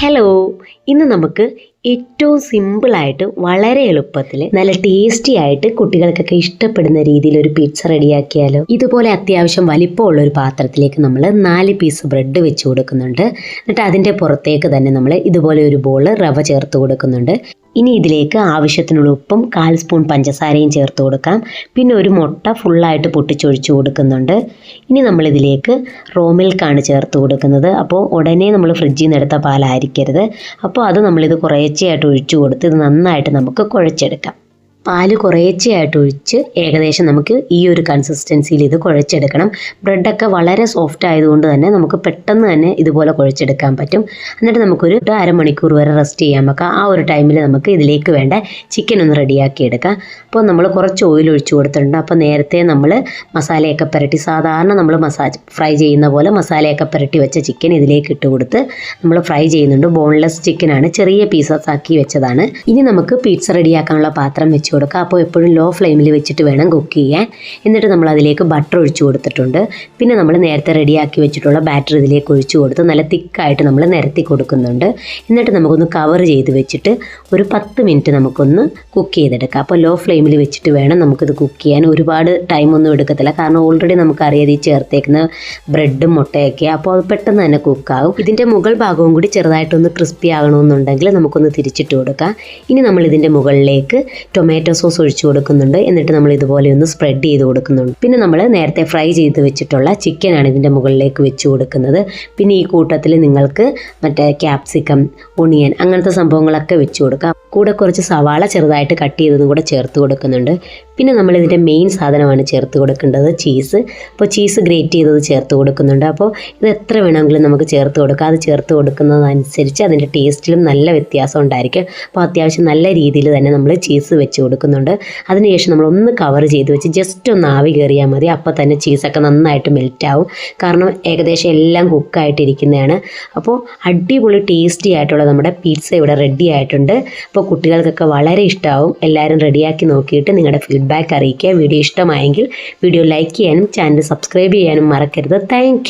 Hello ഇന്ന് നമുക്ക് ഏറ്റവും സിമ്പിളായിട്ട് വളരെ എളുപ്പത്തിൽ നല്ല ടേസ്റ്റി ആയിട്ട് കുട്ടികൾക്കൊക്കെ ഇഷ്ടപ്പെടുന്ന രീതിയിൽ ഒരു പിസ്സ റെഡിയാക്കിയാലോ. ഇതുപോലെ അത്യാവശ്യം വലിപ്പമുള്ള ഒരു പാത്രത്തിലേക്ക് നമ്മൾ നാല് പീസ് ബ്രെഡ് വെച്ച് കൊടുക്കുന്നുണ്ട്. എന്നിട്ട് അതിന്റെ പുറത്തേക്ക് തന്നെ നമ്മൾ ഇതുപോലെ ഒരു ബോൾ റവ ചേർത്ത് കൊടുക്കുന്നുണ്ട്. ഇനി ഇതിലേക്ക് ആവശ്യത്തിനുള്ള ഉപ്പും കാൽ സ്പൂൺ പഞ്ചസാരയും ചേർത്ത് കൊടുക്കാം. പിന്നെ ഒരു മുട്ട ഫുള്ളായിട്ട് പൊട്ടിച്ചൊഴിച്ച് കൊടുക്കുന്നുണ്ട്. ഇനി നമ്മളിതിലേക്ക് റോ മിൽക്കാണ് ചേർത്ത് കൊടുക്കുന്നത്. അപ്പോൾ ഉടനെ നമ്മൾ ഫ്രിഡ്ജിൽ നിന്ന് എടുത്ത പാലായിരിക്കരുത്. അപ്പോൾ അത് നമ്മളിത് കുറേശ്ശെയായിട്ട് ഒഴിച്ചു കൊടുത്ത് ഇത് നന്നായിട്ട് നമുക്ക് കുഴച്ചെടുക്കാം. പാൽ കുറേച്ചയായിട്ട് ഒഴിച്ച് ഏകദേശം നമുക്ക് ഈ ഒരു കൺസിസ്റ്റൻസിയിൽ ഇത് കുഴച്ചെടുക്കണം. ബ്രെഡൊക്കെ വളരെ സോഫ്റ്റ് ആയതുകൊണ്ട് തന്നെ നമുക്ക് പെട്ടെന്ന് തന്നെ ഇതുപോലെ കുഴച്ചെടുക്കാൻ പറ്റും. എന്നിട്ട് നമുക്കൊരു അരമണിക്കൂർ വരെ റെസ്റ്റ് ചെയ്യാൻ വെക്കാം. ആ ഒരു ടൈമിൽ നമുക്ക് ഇതിലേക്ക് വേണ്ട ചിക്കൻ ഒന്ന് റെഡിയാക്കി എടുക്കാം. അപ്പോൾ നമ്മൾ കുറച്ച് ഓയിൽ ഒഴിച്ചു കൊടുത്തിട്ടുണ്ട്. അപ്പോൾ നേരത്തെ നമ്മൾ മസാലയൊക്കെ പുരട്ടി സാധാരണ നമ്മൾ മസാജ് ഫ്രൈ ചെയ്യുന്ന പോലെ മസാലയൊക്കെ പുരട്ടി വെച്ച ചിക്കൻ ഇതിലേക്ക് ഇട്ട് കൊടുത്ത് നമ്മൾ ഫ്രൈ ചെയ്യുന്നുണ്ട്. ബോൺലെസ് ചിക്കനാണ് ചെറിയ പീസസ് ആക്കി വെച്ചതാണ്. ഇനി നമുക്ക് പിസ്സ റെഡിയാക്കാനുള്ള പാത്രം വെച്ച് കൊടുക്കുക അപ്പോൾ എപ്പോഴും ലോ ഫ്ലെയിമിൽ വെച്ചിട്ട് വേണം കുക്ക് ചെയ്യാൻ. എന്നിട്ട് നമ്മൾ അതിലേക്ക് ബട്ടർ ഒഴിച്ചു കൊടുത്തിട്ടുണ്ട്. പിന്നെ നമ്മൾ നേരത്തെ റെഡിയാക്കി വെച്ചിട്ടുള്ള ബാറ്റർ ഇതിലേക്ക് ഒഴിച്ചു കൊടുത്ത് നല്ല തിക്കായിട്ട് നമ്മൾ നിരത്തി കൊടുക്കുന്നുണ്ട്. എന്നിട്ട് നമുക്കൊന്ന് കവർ ചെയ്ത് വെച്ചിട്ട് ഒരു പത്ത് മിനിറ്റ് നമുക്കൊന്ന് കുക്ക് ചെയ്തെടുക്കാം. അപ്പോൾ ലോ ഫ്ലെയിമിൽ വെച്ചിട്ട് വേണം നമുക്കിത് കുക്ക് ചെയ്യാൻ. ഒരുപാട് ടൈമൊന്നും എടുക്കത്തില്ല. കാരണം ഓൾറെഡി നമുക്കറിയാതെ ഈ ചേർത്തേക്കുന്ന ബ്രെഡും മുട്ടയൊക്കെ. അപ്പോൾ അത് പെട്ടെന്ന് തന്നെ കുക്കാവും ഇതിന്റെ മുകൾ ഭാഗവും കൂടി ചെറുതായിട്ടൊന്ന് ക്രിസ്പി ആകണമെന്നുണ്ടെങ്കിൽ നമുക്കൊന്ന് തിരിച്ചിട്ട് കൊടുക്കാം. ഇനി നമ്മൾ ഇതിന്റെ മുകളിലേക്ക് ടൊമാറ്റോ സോസ് ഒഴിച്ചു കൊടുക്കുന്നുണ്ട്. എന്നിട്ട് നമ്മൾ ഇതുപോലെ ഒന്ന് സ്പ്രെഡ് ചെയ്ത് കൊടുക്കുന്നുണ്ട്. പിന്നെ നമ്മൾ നേരത്തെ ഫ്രൈ ചെയ്ത് വെച്ചിട്ടുള്ള ചിക്കൻ ആണ് ഇതിന്റെ മുകളിലേക്ക് വെച്ച് കൊടുക്കുന്നത്. പിന്നെ ഈ കൂട്ടത്തിൽ നിങ്ങൾക്ക് മറ്റേ ക്യാപ്സിക്കം ഒണിയൻ അങ്ങനത്തെ സംഭവങ്ങളൊക്കെ വെച്ച് കൊടുക്കാം. കൂടെ കുറച്ച് സവാള ചെറുതായിട്ട് കട്ട് ചെയ്തതും കൂടെ ചേർത്ത് കൊടുക്കുന്നുണ്ട്. പിന്നെ നമ്മൾ ഇതിന്റെ മെയിൻ സാധനമാണ് ചേർത്ത് കൊടുക്കേണ്ടത് ചീസ് അപ്പോൾ ചീസ് ഗ്രേറ്റ് ചെയ്തത് ചേർത്ത് കൊടുക്കുന്നുണ്ട്. അപ്പോൾ ഇത് എത്ര വേണമെങ്കിലും നമുക്ക് ചേർത്ത് കൊടുക്കാം. അത് ചേർത്ത് കൊടുക്കുന്നതനുസരിച്ച് അതിന്റെ ടേസ്റ്റിലും നല്ല വ്യത്യാസം ഉണ്ടായിരിക്കും. അപ്പോൾ അത്യാവശ്യം നല്ല രീതിയിൽ തന്നെ നമ്മൾ ചീസ് വെച്ച് കൊടുക്കുന്നുണ്ട്. അതിനുശേഷം നമ്മൾ ഒന്ന് കവർ ചെയ്ത് വെച്ച് ജസ്റ്റ് ഒന്ന് ആവി കയറിയാൽ മതി. അപ്പോൾ തന്നെ ചീസൊക്കെ നന്നായിട്ട് മെൽറ്റാവും കാരണം ഏകദേശം എല്ലാം കുക്കായിട്ടിരിക്കുന്നതാണ് അപ്പോൾ അടിപൊളി ടേസ്റ്റി ആയിട്ടുള്ള നമ്മുടെ പിസ്സ ഇവിടെ റെഡി ആയിട്ടുണ്ട്. അപ്പോൾ കുട്ടികൾക്കൊക്കെ വളരെ ഇഷ്ടമാവും എല്ലാവരും റെഡിയാക്കി നോക്കിയിട്ട് നിങ്ങളുടെ ഫീഡ്ബാക്ക് അറിയിക്കുക. വീഡിയോ ഇഷ്ടമായെങ്കിൽ വീഡിയോ ലൈക്ക് ചെയ്യാനും ചാനൽ സബ്സ്ക്രൈബ് ചെയ്യാനും മറക്കരുത്. താങ്ക്